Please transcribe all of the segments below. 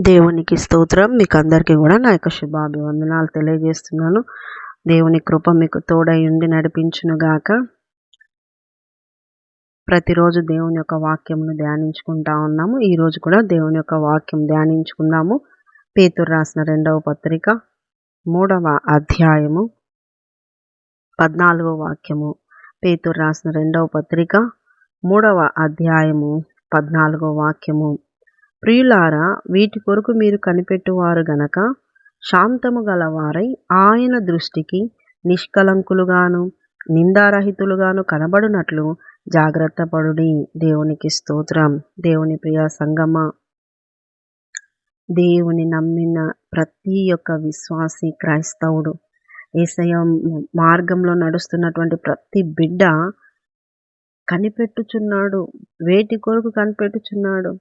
దేవునికి స్తోత్రం. మీకు అందరికీ కూడా నా యొక్క శుభాభివందనాలు తెలియజేస్తున్నాను. దేవుని కృప మీకు తోడై ఉండి నడిపించునుగాక ప్రతిరోజు దేవుని యొక్క వాక్యంను ధ్యానించుకుంటా ఉన్నాము. ఈరోజు కూడా దేవుని యొక్క వాక్యం ధ్యానించుకున్నాము పేతురు రాసిన రెండవ పత్రిక మూడవ అధ్యాయము పద్నాలుగవ వాక్యము. పేతురు రాసిన రెండవ పత్రిక మూడవ అధ్యాయము పద్నాలుగవ వాక్యము. ప్రియులారా వీటి కొరకు మీరు కనిపెట్టువారు గనక శాంతము గలవారై ఆయన దృష్టికి నిష్కలంకులుగాను నిందారహితులుగాను కనబడునట్లు జాగ్రత్త పడుడి. దేవునికి స్తోత్రం. దేవుని ప్రియ సంగమ. దేవుని నమ్మిన ప్రతి ఒక్క విశ్వాసి క్రైస్తవుడు ఏసయ మార్గంలో నడుస్తున్నటువంటి ప్రతి బిడ్డ కనిపెట్టుచున్నాడు. వేటి కొరకు కనిపెట్టుచున్నాడు?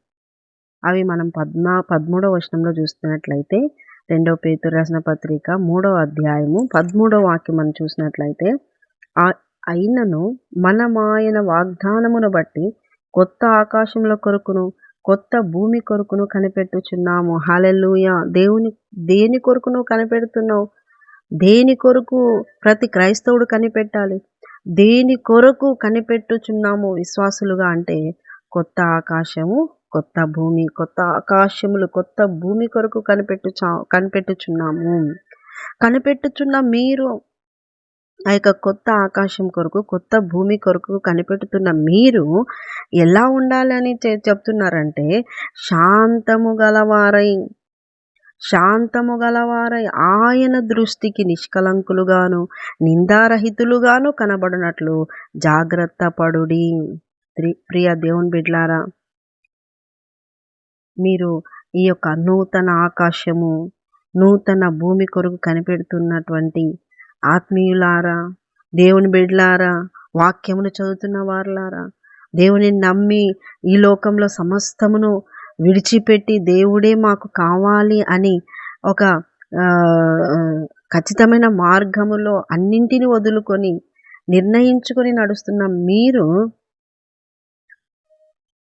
అవి మనం పద్నా పదమూడవ వచనంలో చూస్తున్నట్లయితే రెండవ పేతురు రాసిన పత్రిక మూడవ అధ్యాయము పదమూడవ వాక్యం మనం చూసినట్లయితే అయినను మనమాయన వాగ్దానమును బట్టి కొత్త ఆకాశముల కొరకును కొత్త భూమి కొరకును కనిపెట్టుచున్నాము. హాలెల్లుయ! దేవుని దేని కొరకును కనిపెడుతున్నావు? దేని కొరకు ప్రతి క్రైస్తవుడు కనిపెట్టాలి? దేని కొరకు కనిపెట్టుచున్నాము విశ్వాసులుగా అంటే కొత్త ఆకాశము కొత్త భూమి కొత్త ఆకాశములు కొత్త భూమి కొరకు కనిపెట్టు కనిపెట్టుచున్నాము. కనిపెట్టుచున్న మీరు ఆ యొక్క కొత్త ఆకాశం కొరకు కొత్త భూమి కొరకు కనిపెట్టుతున్న మీరు ఎలా ఉండాలని చెప్తున్నారంటే శాంతము గలవారై శాంతము గలవారై ఆయన దృష్టికి నిష్కలంకులుగాను నిందారహితులుగాను కనబడినట్లు జాగ్రత్త పడుడి. ప్రియ దేవుని బిడ్లారా మీరు ఈ యొక్క నూతన ఆకాశము నూతన భూమి కొరకు కనిపెడుతున్నటువంటి ఆత్మీయులారా దేవుని బిడ్లారా వాక్యమును చదువుతున్న వారులారా దేవుని నమ్మి ఈ లోకంలో సమస్తమును విడిచిపెట్టి దేవుడే మాకు కావాలి అని ఒక ఖచ్చితమైన మార్గములో అన్నింటిని వదులుకొని నిర్ణయించుకొని నడుస్తున్న మీరు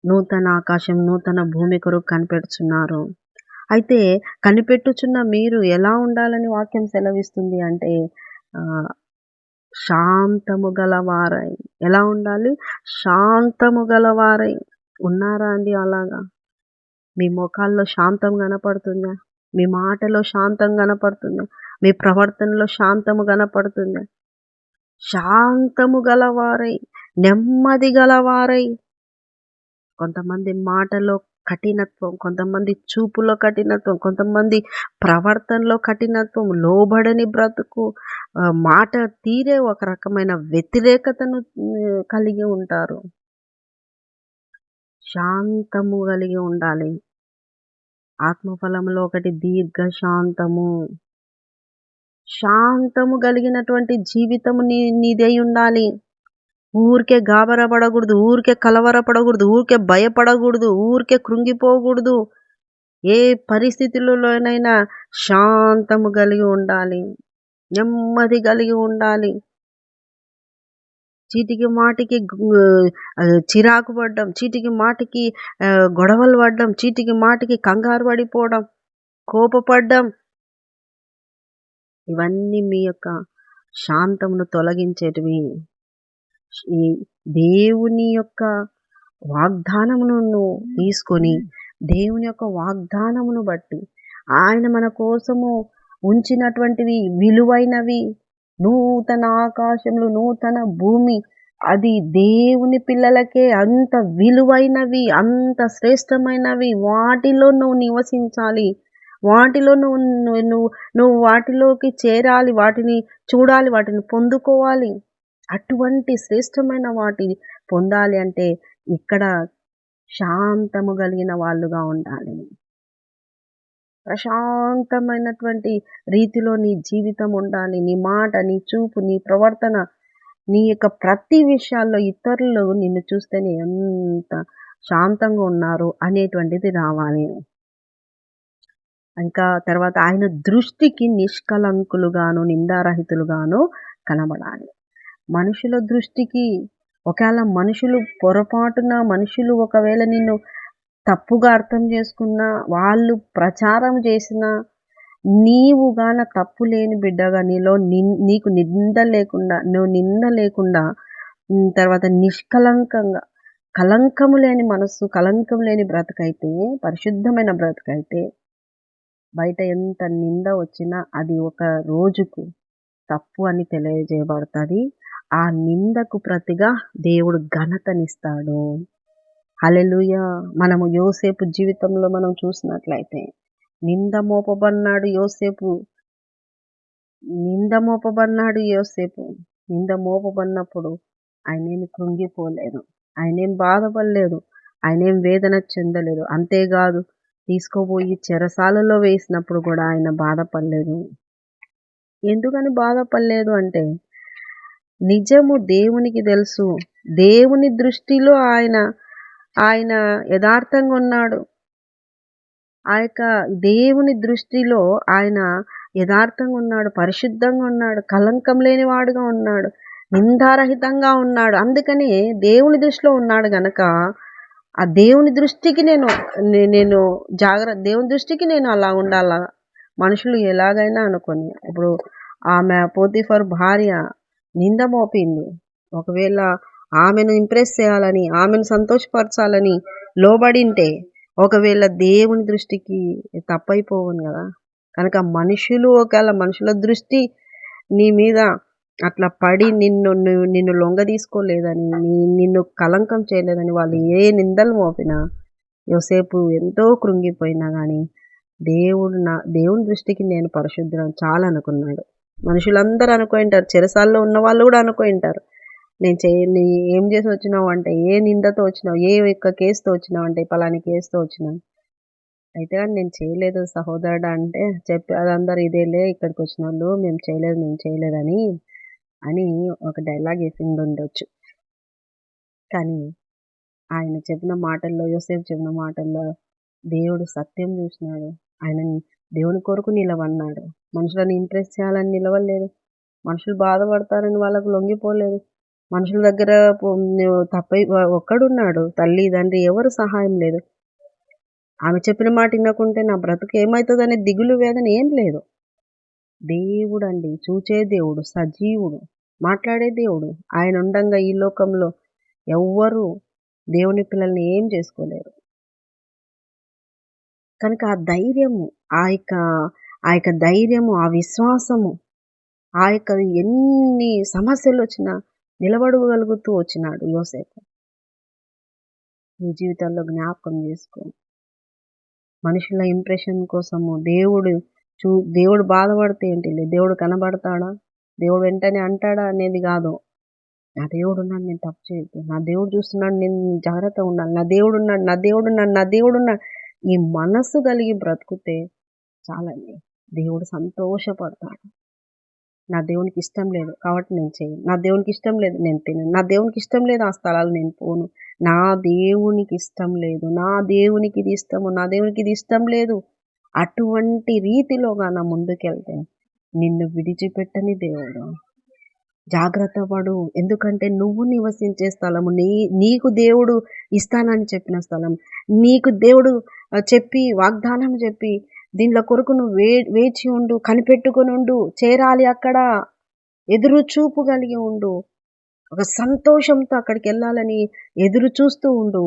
నూతన ఆకాశం నూతన భూమి కొరకు కనిపెడుచున్నారు. అయితే కనిపెట్టుచున్న మీరు ఎలా ఉండాలని వాక్యం సెలవిస్తుంది అంటే శాంతము గలవారై. ఎలా ఉండాలి? శాంతము గలవారై. ఉన్నారా అండి అలాగా? మీ ముఖాల్లో శాంతం కనపడుతుందా? మీ మాటలో శాంతం కనపడుతుందా? మీ ప్రవర్తనలో శాంతము కనపడుతుందా? శాంతము గలవారై నెమ్మది గలవారై. కొంతమంది మాటలో కఠినత్వం కొంతమంది చూపులో కఠినత్వం కొంతమంది ప్రవర్తనలో కఠినత్వం లోబడని బ్రతుకు మాట తీరే ఒక రకమైన వ్యతిరేకతను కలిగి ఉంటారు. శాంతము కలిగి ఉండాలి. ఆత్మఫలంలో ఒకటి దీర్ఘ శాంతము శాంతము కలిగినటువంటి జీవితము నీ నీదై ఉండాలి. ఊరికే గాబరపడకూడదు ఊరికే కలవరపడకూడదు ఊరికే భయపడకూడదు ఊరికే కృంగిపోకూడదు. ఏ పరిస్థితులలోనైనా శాంతము కలిగి ఉండాలి నెమ్మది కలిగి ఉండాలి. చీటికి మాటికి చిరాకు పడ్డం చీటికి మాటికి గొడవలు పడ్డం చీటికి మాటికి కంగారు పడిపోవడం కోపపడ్డం. ఇవన్నీ మీ యొక్క శాంతమును తొలగించేటివి. ఈ దేవుని యొక్క వాగ్దానమును తీసుకొని దేవుని యొక్క వాగ్దానమును బట్టి ఆయన మన కోసము ఉంచినటువంటివి విలువైనవి నూతన ఆకాశములు నూతన భూమి అది దేవుని పిల్లలకే అంత విలువైనవి అంత శ్రేష్టమైనవి. వాటిలో నువ్వు నివసించాలి. వాటిలో నువ్వు నువ్వు నువ్వు వాటిలోకి చేరాలి. వాటిని చూడాలి. వాటిని పొందుకోవాలి. అటువంటి శ్రేష్టమైన వాటి పొందాలి అంటే ఇక్కడ శాంతము కలిగిన వాళ్ళుగా ఉండాలి. ప్రశాంతమైనటువంటి రీతిలో నీ జీవితం ఉండాలి. నీ మాట నీ చూపు నీ ప్రవర్తన నీ యొక్క ప్రతి విషయాల్లో ఇతరులు నిన్ను చూస్తేనే ఎంత శాంతంగా ఉన్నారు అనేటువంటిది రావాలి. ఇంకా తర్వాత ఆయన దృష్టికి నిష్కలంకులుగాను నిందారహితులుగాను కనబడాలి. మనుషుల దృష్టికి ఒకవేళ మనుషులు పొరపాటున మనుషులు ఒకవేళ నిన్ను తప్పుగా అర్థం చేసుకున్న వాళ్ళు ప్రచారం చేసినా నీవు గాన తప్పు లేని బిడ్డగా నీలో నిన్- నీకు నింద లేకుండా నువ్వు నింద లేకుండా తర్వాత నిష్కలంకంగా కలంకము లేని మనస్సు కలంకం లేని బ్రతకైతే పరిశుద్ధమైన బ్రతకైతే బయట ఎంత నింద వచ్చినా అది ఒక రోజుకు తప్పు అని తెలియజేయబడుతుంది. ఆ నిందకు ప్రతిగా దేవుడు ఘనతనిస్తాడు. హలెలుయ మనము యోసేపు జీవితంలో మనం చూసినట్లయితే నింద మోపబడినాడు యోసేపు. నింద మోపబడినాడు యోసేపు. నింద మోపబడినప్పుడు ఆయనేమి కృంగిపోలేదు. ఆయనేం బాధపడలేదు. ఆయనేం వేదన చెందలేదు. అంతేకాదు తీసుకోబోయి చెరసాలలో వేసినప్పుడు కూడా ఆయన బాధపడలేదు. ఎందుకని బాధపడలేదు అంటే నిజము దేవునికి తెలుసు. దేవుని దృష్టిలో ఆయన ఆయన యథార్థంగా ఉన్నాడు. ఆ యొక్క దేవుని దృష్టిలో ఆయన యథార్థంగా ఉన్నాడు పరిశుద్ధంగా ఉన్నాడు కలంకం లేనివాడుగా ఉన్నాడు నిందారహితంగా ఉన్నాడు. అందుకని దేవుని దృష్టిలో ఉన్నాడు గనక ఆ దేవుని దృష్టికి నేను నేను జాగ్రత్త దేవుని దృష్టికి నేను అలా ఉండాలా? మనుషులు ఎలాగైనా అనుకొని. ఇప్పుడు ఆమె పోతిఫర్ భార్య నింద మోపింది. ఒకవేళ ఆమెను ఇంప్రెస్ చేయాలని ఆమెను సంతోషపరచాలని లోబడింటే ఒకవేళ దేవుని దృష్టికి తప్పైపోవును కదా. కనుక మనుషులు ఒకవేళ మనుషుల దృష్టి నీ మీద అట్లా పడి నిన్ను నిన్ను లొంగ తీసుకోలేదని నీ నిన్ను కలంకం చేయలేదని వాళ్ళు ఏ నిందలు మోపినా యోసేపు ఎంతో కృంగిపోయినా కానీ దేవుడు నా దేవుని దృష్టికి నేను పరిశుద్ధం చాలా అనుకున్నాడు మనుషులందరూ అనుకుంటారు చెరసాల్లో ఉన్న వాళ్ళు కూడా అనుకుంటారు నేను చే ఏం చేసి వచ్చినావు అంటే ఏ నిందతో వచ్చినావు ఏ యొక్క కేసుతో వచ్చినావు అంటే పలాని కేసుతో వచ్చినాను. అయితే కానీ నేను చేయలేదు సహోదరుడు అంటే చెప్పి అదందరూ ఇదేలే ఇక్కడికి వచ్చిన వాళ్ళు మేము చేయలేదు మేము చేయలేదని అని ఒక డైలాగ్ వేసింది ఉండొచ్చు. కానీ ఆయన చెప్పిన మాటల్లో యోసేపు చెప్పిన మాటల్లో దేవుడు సత్యం చూసినాడు. ఆయన దేవుని కొరకు నిలవన్నాడు మనుషులను ఇంప్రెస్ చేయాలని నిలవలేదు. మనుషులు బాధపడతారని వాళ్ళకు లొంగిపోలేదు. మనుషుల దగ్గర పో- తప్పై ఒక్కడున్నాడు. తల్లి తండ్రి ఎవరు సహాయం లేదు. ఆమె చెప్పిన మాట వినకుంటే నా బ్రతుకు ఏమవుతుందనే దిగులు వేదన ఏం లేదు. దేవుడు అండి చూచే దేవుడు సజీవుడు మాట్లాడే దేవుడు. ఆయన ఉండంగా ఈ లోకంలో ఎవ్వరు దేవుని పిల్లల్ని ఏం చేసుకోలేరు. కనుక ఆ ధైర్యము ఆ యొక్క ఆ యొక్క ధైర్యము ఆ విశ్వాసము ఆ యొక్క ఎన్ని సమస్యలు వచ్చినా నిలబడగలుగుతూ వచ్చినాడు యోసేపు. నీ జీవితాల్లో జ్ఞాపకం చేసుకో. మనుషుల ఇంప్రెషన్ కోసము దేవుడు చూ దేవుడు బాధపడితే ఏంటి? దేవుడు కనబడతాడా? దేవుడు వెంటనే అంటాడా అనేది కాదు. నా దేవుడు ఉన్నాడు నేను తప్పు చేయొద్దు. నా దేవుడు చూస్తున్నాడు నేను జాగ్రత్తగా ఉండాలి. నా దేవుడు ఉన్నాడు నా దేవుడు ఉన్నాడు నా దేవుడు ఉన్నాడు. ఈ మనస్సు కలిగి బ్రతుకుతే చాలండి. దేవుడు సంతోషపడతాడు. నా దేవునికి ఇష్టం లేదు కాబట్టి నేను చేయను. నా దేవునికి ఇష్టం లేదు నేను తినను. నా దేవునికి ఇష్టం లేదు ఆ స్థలాలు నేను పోను. నా దేవునికి ఇష్టం లేదు. నా దేవునికి ఇది ఇష్టము. నా దేవునికి ఇది ఇష్టం లేదు. అటువంటి రీతిలో నా ముందుకెళ్తే నిన్ను విడిచిపెట్టని దేవుడు. జాగ్రత్త పడు. ఎందుకంటే నువ్వు నివసించే స్థలము. నీ నీకు దేవుడు ఇస్తానని చెప్పిన స్థలం. నీకు దేవుడు చెప్పి వాగ్దానం చెప్పి దీనిలో కొరకు నువ్వు వే వేచి ఉండు కనిపెట్టుకొని ఉండు చేరాలి అక్కడ ఎదురు చూపు కలిగి ఉండు. ఒక సంతోషంతో అక్కడికి వెళ్ళాలని ఎదురు చూస్తూ ఉండు.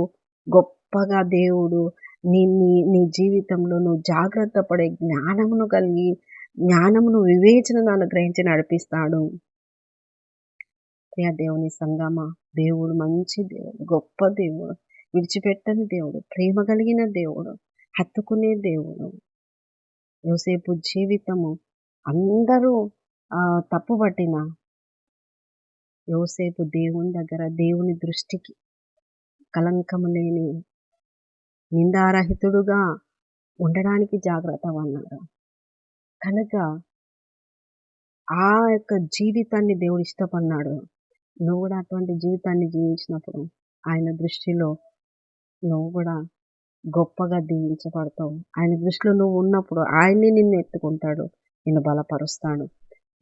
గొప్పగా దేవుడు నీ నీ నీ జీవితంలో నువ్వు జాగ్రత్త పడే జ్ఞానమును కలిగి జ్ఞానమును వివేచనను అనుగ్రహించి నడిపిస్తాడు. ప్రియ దేవుని సంగమ దేవుడు మంచి దేవుడు గొప్ప దేవుడు విడిచిపెట్టని దేవుడు ప్రేమ కలిగిన దేవుడు హత్తుకునే దేవుడు. యోసేపు జీవితము అందరూ ఆ, తప్పుపట్టిన యోసేపు దేవుని దగ్గర దేవుని దృష్టికి కలంకము లేని నిందారహితుడుగా ఉండడానికి జాగ్రత్త అన్నారు కనుక ఆ యొక్క జీవితాన్ని దేవుడు ఇష్టపడినాడు నువ్వు కూడా అటువంటి జీవితాన్ని జీవించినప్పుడు ఆయన దృష్టిలో నువ్వు కూడా గొప్పగా దీవించబడతావు. ఆయన దృష్టిలో నువ్వు ఉన్నప్పుడు ఆయన్ని నిన్ను ఎత్తుకుంటాడు. నిన్ను బలపరుస్తాడు.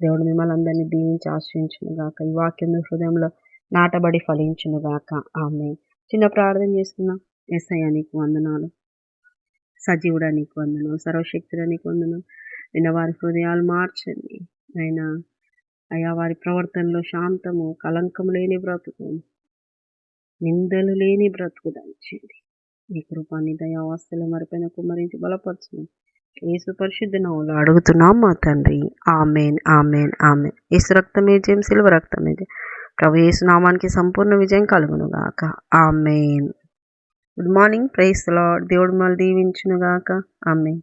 దేవుడు మిమ్మల్ని అందరినీ దీవించి ఆశ్రయించును గాక. ఈ వాక్యం హృదయంలో నాటబడి ఫలించును గాక. ఆమె చిన్న ప్రార్థన చేసుకున్నా ఎస్ఐ నీకు వందనాలు. సజీవుడా నీకు వందనం సర్వశక్తుడా నీకు వందనం నిన్న వారి హృదయాలు మార్చండి. అయినా అయ్యా వారి ప్రవర్తనలో శాంతము కలంకం లేని బ్రతుకు నిందలు లేని బ్రతుకు దంచండి ఈ కృపాన్ని దయావాస్తులు మరిపైన కుమరించి బలపరచండి యేసు పరిశుద్ధ నవ్వులు అడుగుతున్నాం మా తండ్రి. Amen amen amen. ఏసు రక్తమే జయం సిల్వ రక్తమే జయం. ప్రభు యేసు నామానికి సంపూర్ణ విజయం కలుగును గాక amen. Good morning praise lord దేవుడు మళ్ళీ దీవించును గాక ఆమెన్.